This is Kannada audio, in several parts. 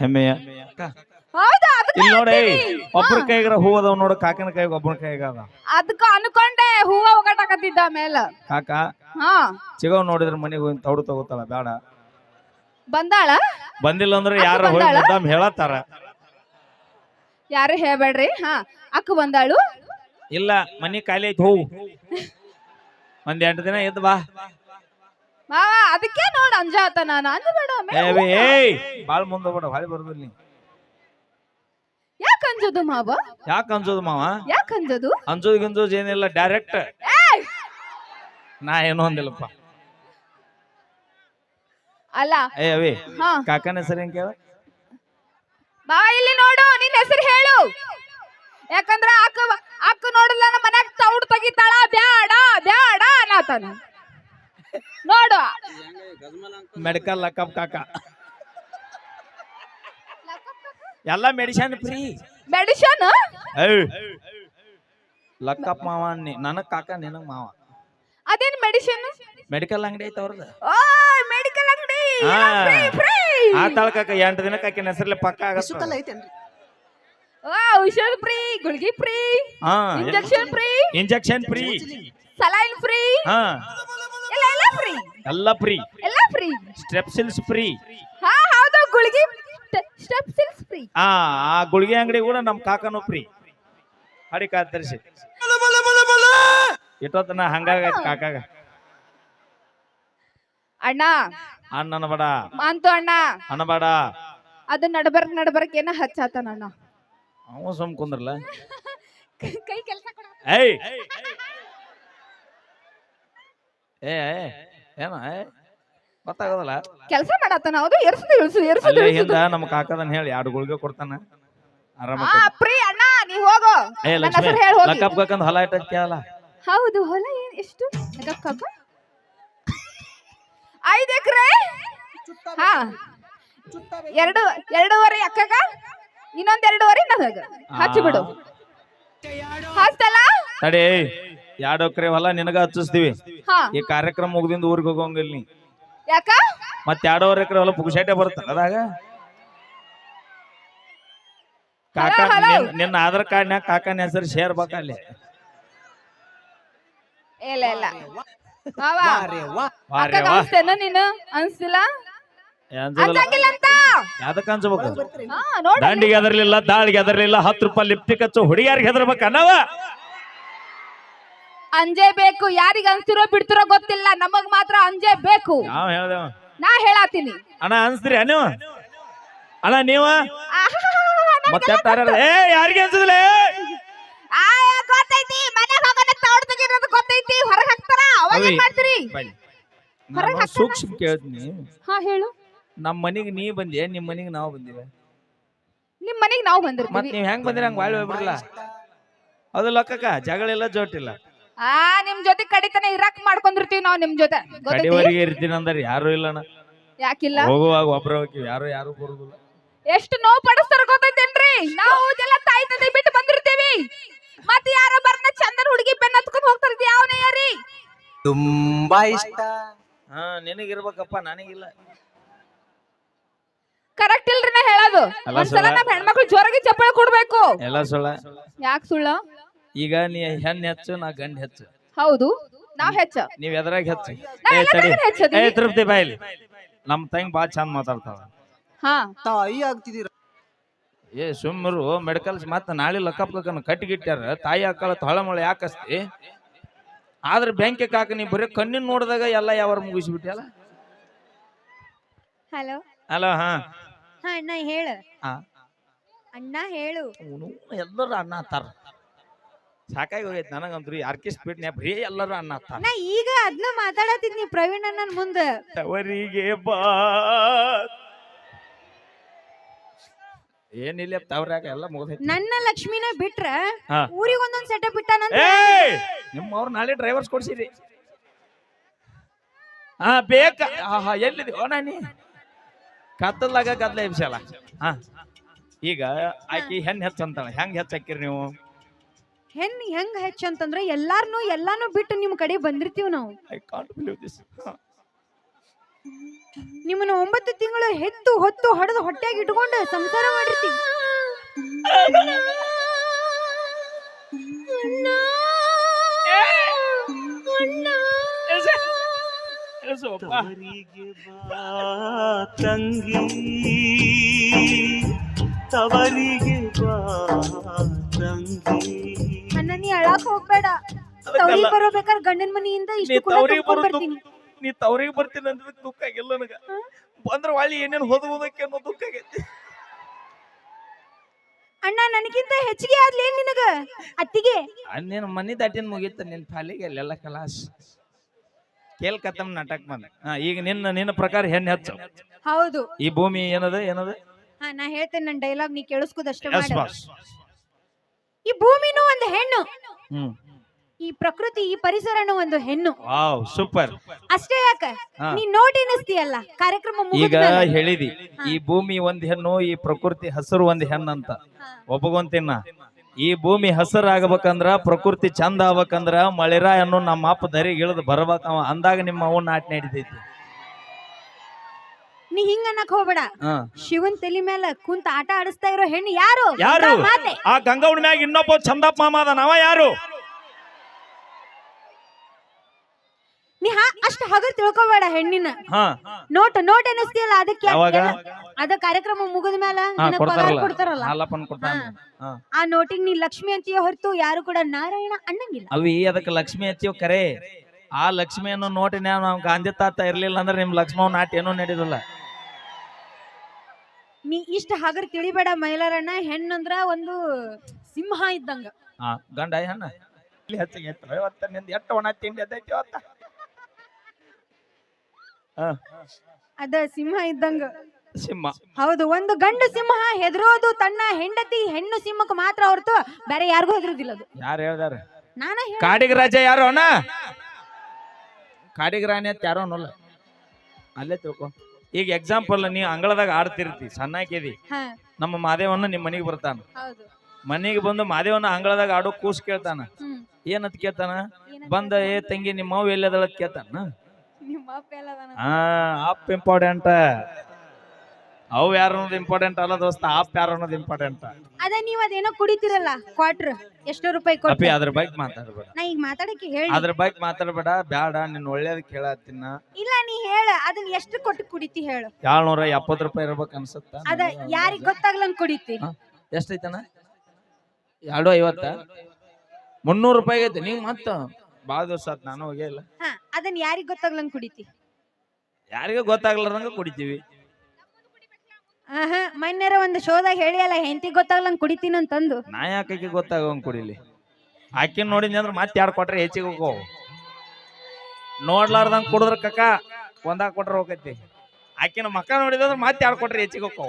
ಹೆಮ್ಮೆಯ? ಹೌದಾ? ಅದಕ್ಕ ಇಲ್ಲಿ ನೋಡಿ. ಒಬ್ರ ಹಾ. ಕೈಗಾರ ಹೂ ಅದಾವ ನೋಡು ಕಾಕನ ಕೈಗ ಒಬ್ಬನ ಕೈಗ ಅದ ಅದಕ್ಕ ಅನ್ಕೊಂಡೆ ಹೂವ ಒಗಟಾಕತ್ತಿದ್ದ ಮೇಲ. ಕಾಕ ಹಾ. ಚಿಗವ್ ನೋಡಿದ್ರ ಮನೆಗೆ ಹೋಗಿ ತೌಡು ತಗೋತಾಳ ಬೇಡ ಬಂದಾಳ? ಬಂದಿಲ್ಲ ಅಂದ್ರೆ ಯಾರ ಹೋಗಿ ಬಂದಾಳ? ಮುದ್ದಾಮ್ ಹೇಳತ್ತಾರ. ಯಾರು ಹೇಳ್ಬೇಡ್ರಿ ಹಾ. ಅಕ್ಕ ಬಂದಾಳು? ಇಲ್ಲ ಮನಿ ಖಾಲಿ ಐತಿ ಹೋಗು. ಒಂದ್ ಎಂಟು ದಿನ ಎದ್ದು ಬಾ. ಮಾವ ಅದಕ್ಕೆ ನೋಡ್ ಅಂಜಾತ ನಾನು ಅಂಜಬೇಡ ಏ ಬೇ, ಏಯ್ ಬಾಳ್ ಮುಂದ ಬಿಡ ಹೊಳಿ ಬರೋದಿಲ್ಲ ನೀ ಯಾಕ ಅಂಜೋದು ಮಾವ? ಯಾಕೆ ಅನ್ಸೋದು ಮಾವ? ಯಾಕ ಅಂಜೋದು? ಅನ್ಸೋದ್ ಗಿನ್ಸೋದ್ ಏನಿಲ್ಲ ಡೈರೆಕ್ಟ್ ಏಯ್! ನಾ ಏನೋ ಅಂದಿಲ್ಲಪ್ಪ. ಅಲ್ಲ ಏ ಅವಿ ಹಾ. ಕಾಕನ ಹೆಸರು ಹೆಂಗ್ ಕೇಳ? ಮಾವ ಇಲ್ಲಿ ನೋಡು ನಿನ್ನ ಹೆಸರು ಹೇಳು. ಯಾಕಂದ್ರ ಅಕ್ಕ ಅಕ್ಕ ನೋಡಿಲ್ಲ ನಮ್ಮ ಮನ್ಯಾಗ ತೌಡ್ ತೆಗಿತಾಳ. ಬ್ಯಾಡ ಬ್ಯಾಡ ಅನ್ನತಾನ. ನೋಡು. ಮೆಡಿಕಲ್ ಲಕ್ಕಪ್ ಕಾಕ. ಎಲ್ಲ ಮೆಡಿಸಿನ್ ಫ್ರೀ ಮೆಡಿಷನ್ ಲಕ್ಕಪ್ ಮಾವ ನೀ ನನಗ್ ಕಾಕ ನಿನಗ್ ಮಾವ. ಅದೇನ್ ಮೆಡಿಸಿನ್ ಮೆಡಿಕಲ್ ಅಂಗಡಿ ಐತೆ ಅವ್ರದ್ದು ಮೆಡಿಕಲ್ ಅಂಗಡಿ. ಆ ಫ್ರೀ ಫ್ರೀ ಆತಾಳ ಕಾಕ ಎಂಟು ದಿನಕ್ಕೆ ಆಕಿನ ಹೆಸರಲ್ಲಿ ಪಕ್ಕ ಆಗತ್ತ. ಐತೇನ್ರಿ? ಓ ಔಷಧ ಫ್ರೀ ಗುಳಿಗೆ ಫ್ರೀ ಹಾ. Injection free injection free saline free ಹಾ. ಫ್ರೀ ಎಲ್ಲ ಫ್ರೀ ಎಲ್ಲ ಫ್ರೀ ಸ್ಟೆಪ್ಸಿಲ್ಸ್ ಫ್ರೀ ಹಾ ಹೌದು ಗುಳಿಗೆ ಸ್ಟೆಪ್ ಸಿಲ್ಸ್ ಫ್ರೀ ಆ ಆ ಗುಳಿಗೆ ಅಂಗಡಿ ಕೂಡ ನಮ್ಮ ಕಾಕನು ಫ್ರೀ ಅಡಿ ಕಾತರಿಸಿ ಇಟ್ಟೊತ್ತನ ಹಂಗಾಗೈತೆ ಕಾಕಾಗ? ಅಣ್ಣ. ಅಣ್ಣನ ಬಡ. ಮಾಂತು ಅಣ್ಣ. ಅಣ್ಣ ಬಡ. ಅದು ನಡಬರ್ಕ್ ನಡಬರ್ಕ್ ಏನ ಹಚ್ಚಾತನ ಅಣ್ಣ. ಅವ ಸುಮ್ ಕುಂದ್ರಲ್ಲ. ಕೈ ಕೆಲಸ ಕೊಡ. ಏಯ್. ಏ ಏನ? ಗೊತ್ತಾಗೋದಲ್ಲ. ಕೆಲಸ ಮಾಡತ್ತಾನ? ಹೌದು ಎರ್ಸುದು ಇಳ್ಸು ಎರ್ಸುದು ಅಲ್ಲೇ ಇಳ್ಸುದು ಹಿಂದ ನಮ್ಮ ಕಾಕದನ್ ಹೇಳಿ ಎರಡು ಗುಳಿಗೆ ಕೊಡ್ತಾನ. ಆರಾಮ ಆ ಪ್ರೀ ಅಣ್ಣ ನೀ ಹೋಗು. ಏ ನನ್ನ ಲಕ್ಷ್ಮಿ ಹೆಸರು ಹೇಳಿ ಹೋಗಿ. ಲಕ್ಕಪ್ ಕಾಕಂದ್ ಹೊಲ ಇಟ್ಟ ಕೇಳಲ್ಲ. ಹೌದು ಹೊಲ ಏನ್ ಎಷ್ಟು? ಕಬ್ಬ ಐದ್ ಎಕರೆ? ಹಾ. ಎರಡು ಎರಡೂವರೆ ಅಕ್ಕಗ? ಇನ್ನೊಂದ್ ಎರಡೂವರೆ ನನಗ ಹಚ್ಚಿ ಬಿಡು. ಹಚ್ಚಲ್ಲ ತಡಿ ಎರಡು ಎಕರೆ ಹೊಲ ನಿನಗ ಹಚ್ಚಿಸ್ತೀವಿ. ಹಾ. ಈ ಕಾರ್ಯಕ್ರಮ ಮುಗ್ದಿಂದ ಊರಿಗೆ ಹೋಗೋಂಗಿಲ್ಲ ನೀ. ಯಾಕ? ಮತ್ತೆ ಎರಡೂವರೆ ಎಕರೆ ಹೊಲ ಪುಗುಶಾಟೆ ಬರುತ್ತೆ ಅದಾಗ? ಕಾಕ Hello, hello. ನಿನ್- ನಿನ್ನ ಆಧಾರ್ ಕಾರ್ಡ್ನ್ಯಾಗ ಕಾಕನ ಹೆಸರು ಶೇರ್ ಬಾಕ ಇಲ್ಲ ಇಲ್ಲ. ಮಾವ. ವಾರ್ಯ ಅಕ್ಕಗ ವಾ. ಅನ್ಸ್ತೇನ ನೀನು? ಅನ್ಸ್ತಿಲ್ಲ ಅಂಜಲ್ಲ ಅನ್ಸಂಗಿಲ್ಲ ಅಂತ ಯಾವ್ದಕ್ಕ ಅನ್ಸ್ಬೇಕು? ಹಾ ನೋಡ ದಂಡಿಗೆ ಹೆದರ್ಲಿಲ್ಲ ದಾಳಿಗೆ ಹೆದರ್ಲಿಲ್ಲ ಹತ್ತು ರೂಪಾಯಿ ಲಿಪ್ಟಿಕ್ ಹಚ್ಚು ಹುಡುಗಿಯಾರಿಗೆ ಹೆದರ್ಬೇಕ ಅನ್ನವ ಅಂಜೇ ಬೇಕು ಯಾರಿಗ ಅನ್ಸ್ತಿರೋ ಬಿಡ್ತಿರೋ ಗೊತ್ತಿಲ್ಲ ನಮಗ್ ಮಾತ್ರ ಅಂಜೆ ಬೇಕು. ಯಾವ ಹೇಳ್ದೇವ. ನಾ ಹೇಳಾತೀನಿ. ಅಣ್ಣ ಅನ್ಸ್ತೀರಿ ನೀವು ಅಣ್ಣ ನೀವ? ನಂಗೆಲ್ಲ ಮತ್ತೆ ಏ ಯಾರಿಗೆ ಅನ್ಸದಿಲ್ಲ? ಆ, ಗೊತ್ತೈತಿ ಮನ್ಯಾಗ ಹೋಗೋಣ ತೌಡ್ ತೆಗಿರೋದು ಗೊತ್ತೈತಿ ಹೊರಗ್ ಹಾಕ್ತಾರ ಅವಾಗ ಏನ್ ಮಾಡ್ತೀರಿ? ಹೊರಗ್ ನಾನು ಹಾಕ್ತಾರ? ಸೂಕ್ಷ್ಮ ಕೇಳ್ತೀನಿ. ಹಾ ಹೇಳು. ನಮ್ಮ ಮನಿಗೆ ನೀ ಬಂದೆ ನಿಮ್ಮ ಮನಿಗೆ ನಾವು ಬಂದಿವೆ? ನಿಮ್ ಮನೆಗ್ ನಾವ್ ಮತ್ ಬಂದಿರ್ತೀವಿ ನೀವ್ ಹೆಂಗ್ ಬಂದಿರ ಹಂಗ್ ಬಾಳ್ ಹೋಗ್ಬಿಡಲ್ಲ ಅದು ಜಗಳ ಜಗಳಿಲ್ಲ ಜೋಟಿಲ್ಲ ಆ ನಿಮ್ ಜೊತೆ ಕಡಿತನ ಇರಾಕ್ ಮಾಡ್ಕೊಂಡಿರ್ತೀವಿ ನಾವ್ ನಿಮ್ ಜೊತೆ. ಕಡಿವರೆಗೆ ಇರ್ತೀನಿ ಅಂದ್ರೆ ಯಾರು ಇಲ್ಲಣ್ಣ. ಯಾಕಿಲ್ಲ? ಹೋಗುವಾಗ ಒಬ್ರ ಯಾರು ಯಾರು ಬರುದಿಲ್ಲ. ಎಷ್ಟು ನೋವು ಪಡಿಸ್ತಾರ ಗೊತ್ತೈತೇನ್ರಿ? ನಾವು ಎಲ್ಲ ತಾಯಿ ತಂದೆ ಬಿಟ್ಟು ಬಂದಿರ್ತೀವಿ. ಮತ್ತೆ ಯಾರೋ ಬರ್ನ ಚಂದನ್ ಹುಡುಗಿ ಬೆನ್ನ ಹತ್ಕೊಂಡ್ ಹೋಗ್ತಾರ ಯಾವನೇ ಯಾರಿ? ತುಂಬಾ ಇಷ್ಟ. ಹಾ ನಿನಗಿರ್ಬೇಕಪ್ಪ ನನಗಿಲ್ಲ. ಕರೆಕ್ಟ್ ಇಲ್ರಿ ನಾ ಹೇಳೋದು. ಅಲ್ಲ ಒಂದ್ಸಲ ಸುಳ್ಳ. ನಮ್ ಹೆಣ್ಮಕ್ಳು ಜೋರಾಗಿ ಚಪ್ಪಳೆ ಕೊಡ್ಬೇಕು. ಎಲ್ಲ ಸುಳ್ಳ. ಯಾಕೆ ಸುಳ್ಳ? ಈಗ ನೀ ಹೆಣ್ಣು ಹೆಚ್ಚು ನಾ ಗಂಡ್ ಹೆಚ್ಚು. ಹೌದು ನಾವ್ ಹೆಚ್ಚ. ನೀವ್ ಎದ್ರಾಗ ಹೆಚ್ಚು. ಏ ತಡಿ. ಏ ತೃಪ್ತಿ ಬಾಯಿಲಿ. ನಮ್ ತಂಗಿ ಬಾ ಚಂದ ಮಾತಾಡ್ತಾವ ಹಾ. ತಾಯಿ ಆಗ್ತಿದ್ದೀರ ಏ ಸುಮ್ಮರು ಮೆಡಿಕಲ್ಸ್ ಮತ್ತ ನಾಳೆ ಲಕ್ಕಪ್ ಕಕ್ಕನ ಕಟ್ಟಿಗಿಟ್ಟಾರ ತಾಯಿ ಅಕ್ಕಳ ತೊಳಮಳ ಯಾಕಸ್ತಿ? ಆದ್ರೆ ಬ್ಯಾಂಕ್ ಕಾಕ ನೀ ಬರೀ ಕಣ್ಣಿನ ನೋಡಿದಾಗ ಎಲ್ಲ ಯಾವ ಮುಗಿಸ್ಬಿಟ್ಟಿಯಲ್ಲ ಹಲೋ. ಹಲೋ ಹಾ. ಹಾ ಅಣ್ಣ ಹೇಳ. ಆ. ಅಣ್ಣ ಹೇಳು. ಅವ್ನು ಎಲ್ಲರೂ ಅಣ್ಣ ಅತ್ತಾರ ಸಾಕಾಗಿ ನನಗಂತೂ ನನಗಂತ್ರು. ಆರ್ಕೆಸ್ಟ್ ಬಿಟ್ ಬರೀ ಎಲ್ಲರೂ ಅನ್ನ ನಾ ಈಗ ಅದ್ನ ಮಾತಾಡತಿದ್ನಿ ಪ್ರವೀಣ್ ಅಣ್ಣನ್ ಮುಂದ. ತವರಿಗೆ ಬಾ. ಏನಿಲ್ಲ ತವರಾಗ ಎಲ್ಲ ಮುಗ್ದೈತಿ. ನನ್ನ ಲಕ್ಷ್ಮಿನ ಬಿಟ್ರ ಹಾ. ಊರಿಗೆ ಒಂದೊಂದು ಸೆಟಪ್ ಬಿಟ್ಟಾನ ಏಯ್! ನಿಮ್ಮ ಅವ್ರು ನಾಳೆ ಡ್ರೈವರ್ಸ್ ಕೊಡ್ಸಿರಿ. ಹಾ ಬೇಕ? ಆಹಾ ಎಲ್ಲಿದೆ? ಓ ನಾನಿ. ಕತ್ತಲಾಗ ಕತ್ಲ ಎಬ್ಸಲ್ಲ ಹಾ. ಈಗ ಆಕಿ ಹೆಣ್ ಹೆಚ್ಚಂತಾಳ. ಹೆಂಗ್ ಹೆಚ್ಚಾಕಿರಿ ನೀವು? ಹೆಣ್ ಹೆಂಗ್ ಹೆಚ್ಚು ಅಂತಂದ್ರೆ ಎಲ್ಲಾರ್ನು ಎಲ್ಲಾನು ಬಿಟ್ಟು ನಿಮ್ ಕಡೆ ಬಂದಿರ್ತೀವಿ ನಾವು. ಐ ಕಾಂಟ್ ಬಿಲೀವ್ ದಿಸ್ ನಿಮ್ಮನ್ನ ಒಂಬತ್ತು ತಿಂಗಳು ಹೆತ್ತು ಹೊತ್ತು ಹೊಡೆದು ಹೊಟ್ಟೆಗೆ ಇಟ್ಕೊಂಡು ಸಂಸಾರ ಮಾಡಿರ್ತೀವಿ. ತವರಿಗೆ ಬಾ ತಂಗಿ. ತವರಿಗೆ ಬಾ ತಂಗಿ. ಅಣ್ಣ ನೀ ಅಳಾಕ್ ಹೋಗ್ಬೇಡ. ತವ್ರಿಗೆ ಬರೋಬೇಕಾದ್ರೆ ಗಂಡನ ಮನೆಯಿಂದ ನೀ ಇಷ್ಟು ಕೂಡ ತವ್ರಿಗೆ ಬರ್ತೀನಿ. ನೀ ತವ್ರಿಗೆ ಬರ್ತೀನಿ ಅಂದ್ರೆ ದುಃಖ ಆಗಿಲ್ಲ ನನಗ. ಬಂದ್ರ ಒಳ್ಳೆ ಏನೇನ್ ಹೋದಕ್ಕೆ ಅನ್ನೋ ದುಃಖ ಆಗೈತಿ. ಅಣ್ಣ ನನಗಿಂತ ಹೆಚ್ಚಿಗೆ ಆದ್ಲಿ ಏನ್ ನಿನಗ? ಅತ್ತಿಗೆ? ಅನ್ನೇನು ಮನಿ ದಾಟಿನ ಮುಗೀತ ನಿನ್ ಪಾಲಿಗೆ ಅಲ್ಲೆಲ್ಲ ಕಲಾಸ್ ಕೇಳ್ಕತ್ತಮ್ ಕತಮ್ ನಾಟಕ ಮನೆ ಹಾ ಈಗ ನಿನ್ನ ನಿನ್ನ ಪ್ರಕಾರ ಹೆಣ್ಣು ಹೆಚ್ಚು. ಹೌದು. ಈ ಭೂಮಿ ಏನದ ಏನದ? ಹಾ ನಾ ಹೇಳ್ತೇನೆ ನನ್ನ ಡೈಲಾಗ್ ನೀ ಕೇಳಿಸ್ಕೋದಷ್ಟೇ ಎಸ್ ಮಾಡು. ಬಾಸ್ ಈ ಭೂಮಿನೂ ಒಂದು ಹೆಣ್ಣು. ಹ್ಮ್. ಈ ಪ್ರಕೃತಿ ಈ ಪರಿಸರನು ಒಂದು ಹೆಣ್ಣು. Wow super. ಅಷ್ಟೇ ಯಾಕೆ? ಹಾ. ನೀ ನೋಟ್ ಎನಿಸ್ತೀಯಲ್ಲ ಕಾರ್ಯಕ್ರಮ ಈಗ ಮುಗಿದ್ಮೇಲೆ. ಹೇಳಿದಿ ಈ ಭೂಮಿ ಒಂದ್ ಹೆಣ್ಣು ಈ ಪ್ರಕೃತಿ ಹಸಿರು ಒಂದ್ ಹೆಣ್ಣಂತ. ಅಂತ ಒಪ್ಪಗೊಂತಿನ ಈ ಭೂಮಿ ಹಸರ್ ಆಗ್ಬೇಕಂದ್ರ ಪ್ರಕೃತಿ ಚಂದ ಆಗ್ಬೇಕಂದ್ರ ಮಳೆರ ಅನ್ನೋ ನಮ್ಮ ಅಪ್ಪ ದರಿಗೆ ಇಳಿದು ಬರಬೇಕ ಅವ ಅಂದಾಗ ನಿಮ್ಮ ಅವ್ನ ಆಟ ನಡಿತೈತಿ. ನೀ ಹಿಂಗ ಅನ್ನಕ್ ಹೋಗ್ಬೇಡ. ಹಾ. ಶಿವನ್ ತಲಿ ಮೇಲೆ ಕುಂತ ಆಟ ಆಡಿಸ್ತಾ ಇರೋ ಹೆಣ್ಣು ಯಾರು? ಯಾರು? ಗಂಗಾ ಮಾತೆ. ಆ ಮ್ಯಾಗ ಇನ್ನೊಬ್ಬ ಚಂದಪ್ಪ ಮಾಮ ಅದ. ನಾವ ಯಾರು? ನೀ ಹಾ ಅಷ್ಟ ಹಗರ್ ತಿಳ್ಕೊಬೇಡ ಹೆಣ್ಣಿನ. ಹಾ. ನೋಟ್ ನೋಟ್ ಎನಿಸ್ತೀಯಲ್ಲ ಅದಕ್ಕೆ? ಯಾವಾಗ? ಅದ ಕಾರ್ಯಕ್ರಮ ಮುಗಿದ ಮೇಲೆ ಹಾ ನಿನಗ್ ಪಗಾರ ಕೊಡ್ತಾರಲ್ಲ. ಕೊಡ್ತಾರಲ್ಲ. ಹಾಲಪ್ಪನ್ ಕೊಡ್ತಾನ. ಹಾ. ಆ ನೋಟಿಗೆ ನೀ ಲಕ್ಷ್ಮಿ ಅಂತೀಯ ಹೊರತು ಯಾರು ಕೂಡ ನಾರಾಯಣ ಅಣ್ಣಂಗಿಲ್ಲ ಅವಿ ಅದಕ್ಕೆ ಲಕ್ಷ್ಮಿ ಹಚ್ಚಿವ್ ಕರೆ? ಆ ಲಕ್ಷ್ಮಿಯನ್ನು ನೋಟಿನ ನಾವು ಗಾಂಧಿ ತಾತ ಇರ್ಲಿಲ್ಲ ಅಂದ್ರೆ ನಿಮ್ ಲಕ್ಷ್ಮಣ ನಾಟ ಏನೋ ನಡೀದಿಲ್ಲ. ನೀ ಇಷ್ಟ ಹಗರ್ ತಿಳಿಬೇಡ ಮೈಲಾರಣ್ಣ ಹೆಣ್ಣಂದ್ರ ಒಂದು ಸಿಂಹ ಇದ್ದಂಗ. ಹಾ ಗಂಡ ಹೆಣ್ಣ? ಇಲ್ಲಿ ಹೆಚ್ಚಿಗೆ ಎತ್ತಲ್ಲ ಇವತ್ತ ನಿಂದ ಎಷ್ಟು ಒಣ ತಿಂಡಿ ಅದೈತಿ ಇವತ್ತ? ಹಾ ಅದ ಸಿಂಹ ಇದ್ದಂಗ. ಸಿಂಹ. ಹೌದು ಒಂದು ಗಂಡು ಸಿಂಹ ಹೆದರೋದು ತನ್ನ ಹೆಂಡತಿ ಹೆಣ್ಣು ಸಿಂಹಕ್ಕೆ ಮಾತ್ರ ಹೊರತು ಬೇರೆ ಯಾರಿಗೂ ಹೆದರೋದಿಲ್ಲ ಅದು. ಯಾರು ಹೇಳ್ದಾರ? ನಾನ ಹೇಳ ಕಾಡಿಗ ರಾಜ ಯಾರು ಅಣ್ಣ? ಕಾಡಿಗ ರಾಣಿ ಅಂತ ಯಾರೋ ಅನ್ನೋಲ್ಲ. ಅಲ್ಲೇ ತಿಳ್ಕೊ. ಈಗ ಎಕ್ಸಾಂಪಲ್ ನೀ ಅಂಗಳದಾಗ ಆಡ್ತಿರ್ತಿ ಸಣ್ಣಾಕಿದಿ. ನಮ್ಮ ಮಾದೇವನ್ನ ನಿಮ್ಮ ಮನೆಗೆ ಬರ್ತಾನ. ಮನೆಗೆ ಬಂದು ಮಾದೇವನ್ನ ಅಂಗಳದಾಗ ಆಡೋ ಕೂಸ್ ಕೇಳ್ತಾನ. ಏನತ್ ಕೇಳ್ತಾನ? ಬಂದ ಏ ತಂಗಿ ನಿಮ್ಮ ಅವ್ ಎಲ್ಲದಳ ಕೇಳ್ತಾನ ಹಾ ಅಪ್ ಇಂಪಾರ್ಟೆಂಟ್ ಅವು ಯಾರು ಅನ್ನೋದು ಇಂಪಾರ್ಟೆಂಟ್ ಅಲ್ಲ ದೋಸ್ತ ಆಪ್ ಯಾರು ಅನ್ನೋದು ಇಂಪಾರ್ಟೆಂಟ್ ಅದೇ ನೀವ್ ಅದೇನೋ ಕುಡಿತಿರಲ್ಲ ಕ್ವಾಟ್ರ್ ಎಷ್ಟೋ ರೂಪಾಯಿ ಅಪ್ಪಿ ಕೊಟ್ಟು ಅದ್ರ ಬಗ್ಗೆ ಮಾತಾಡ್ಬೇಡ. ನಾ ಈಗ ಮಾತಾಡಕ್ಕೆ ಹೇಳಿ. ಅದ್ರ ಬಗ್ಗೆ ಮಾತಾಡ್ಬೇಡ ಬ್ಯಾಡ ನಿನ್ ಒಳ್ಳೇದ್ ಕೇಳತ್ತಿನ ಇಲ್ಲ ನೀ ಹೇಳ ಅದನ್ನ ಎಷ್ಟು ಕೊಟ್ಟು ಕುಡಿತಿ ಹೇಳು. ಏಳ್ನೂರ ಎಪ್ಪತ್ತು ರೂಪಾಯಿ ಇರ್ಬೇಕು ಅನ್ಸುತ್ತ? ಅದ ಯಾರಿಗ್ ಗೊತ್ತಾಗ್ಲಂಗ್ ಕುಡಿತಿ? ಎಷ್ಟೈತನ ಎರಡು ಐವತ್ತ? ಮುನ್ನೂರು ರೂಪಾಯಿ ಐತೆ ನೀವು ಮತ್ತ. ಭಾಳ ದಿವಸ ಆತ್ ನಾನು ಹೋಗೇ ಇಲ್ಲ. ಹಾ ಅದನ್ನ ಯಾರಿಗ್ ಗೊತ್ತಾಗ್ಲಂಗ್ ಕುಡಿತಿ? ಯಾರಿಗೂ ಗೊತ್ತಾಗ್ಲಾರ್ದಂಗ ಕುಡಿತೀವಿ. ಆಹಾ ಮೊನ್ನೆರ ಒಂದು ಶೋದಾಗ ಹೇಳಿಯಲ್ಲ ಹೆಂಡತಿ ಗೊತ್ತಾಗ್ಲಂಗ್ ಕುಡಿತೀನಿ ಅಂತಂದು. ನಾ ಯಾಕೆ ಗೊತ್ತಾಗಂಗ್ ಕುಡಿಲಿ? ಆಕಿನ ನೋಡಿದ್ನಿ ಅಂದ್ರೆ ಮತ್ತೆ ಎರಡು ಕೊಟ್ರೆ ಹೆಚ್ಚಿಗೆ ಹೋಗೋ. ನೋಡ್ಲಾರ್ದಂಗ್ ಕುಡಿದ್ರ ಕಕ್ಕ ಒಂದಾಗ ಕೊಟ್ರೆ ಹೋಗೈತಿ. ಆಕಿನ ಮಕ್ಕ ನೋಡಿದ್ರೆ ಮತ್ತೆ ಎರಡು ಕೊಟ್ರೆ ಹೆಚ್ಚಿಗೆ ಹೋಗೋ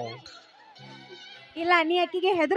ಇಲ್ಲ ನೀ ಆಕಿಗೆ ಹೆದರ್